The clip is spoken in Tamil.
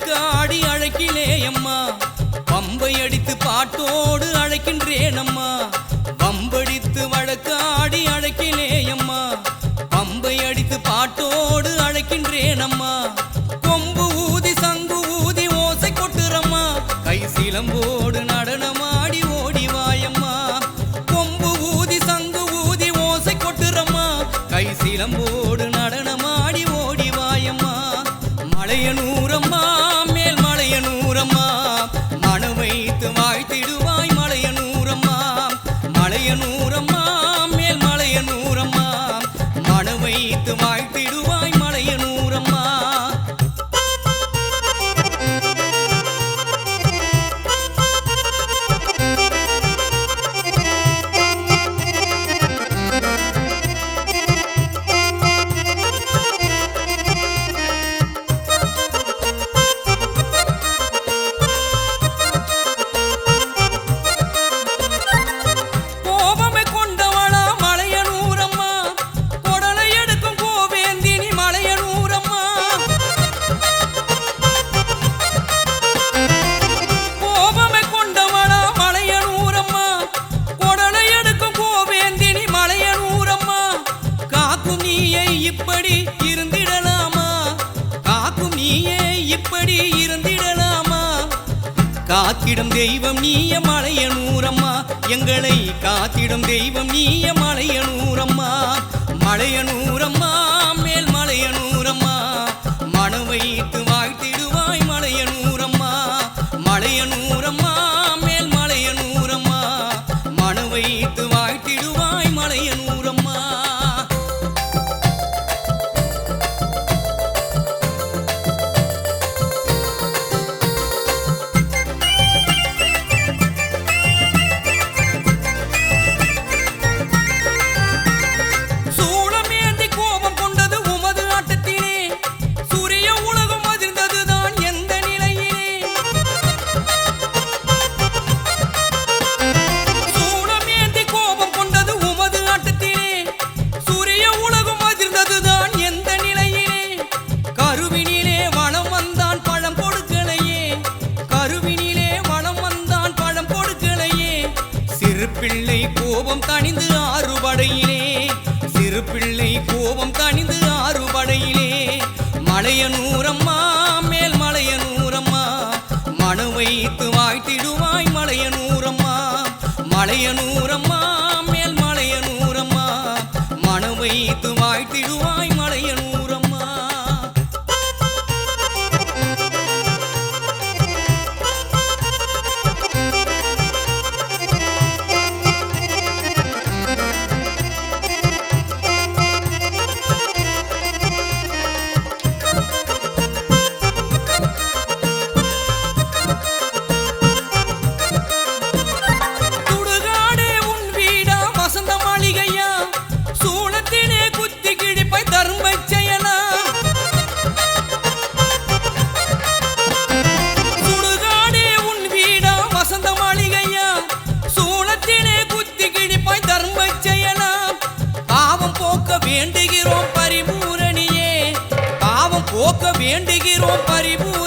வழக்கு ஆடி அழைக்கிலே அம்மா. பம்பை அடித்து பாட்டோடு அழைக்கின்றேன் அம்மா பம்படித்து வழக்கு ஆடி அழைக்கிலே அம்மா. பம்பை அடித்து பாட்டோடு அழைக்கின்றேன் அம்மா கொம்பு ஊதி சங்கு ஊதி ஓசை கொட்டுறம்மா. கை சிலம்போ காத்திடும் தெய்வம் நீய மலையனூரம்மா எங்களை காத்திடும் தெய்வம் நீய மலையனூரம்மா மலையனூரம்மா மேல் பிள்ளை கோபம் தணிந்து ஆறு படையிலே சிறு பிள்ளை கோபம் தணிந்து ஆறு படையிலே மலைய நூறம்மா மேல் மலைய நூறம்மா. மனு வைத்து வாய்த்திடுவாய் மலைய நூறம்மா. மலைய நூறம்மா வேண்டுகிறோம் பரிபூரணியே. பாவம் போக்க வேண்டுகிறோம் பரிபூ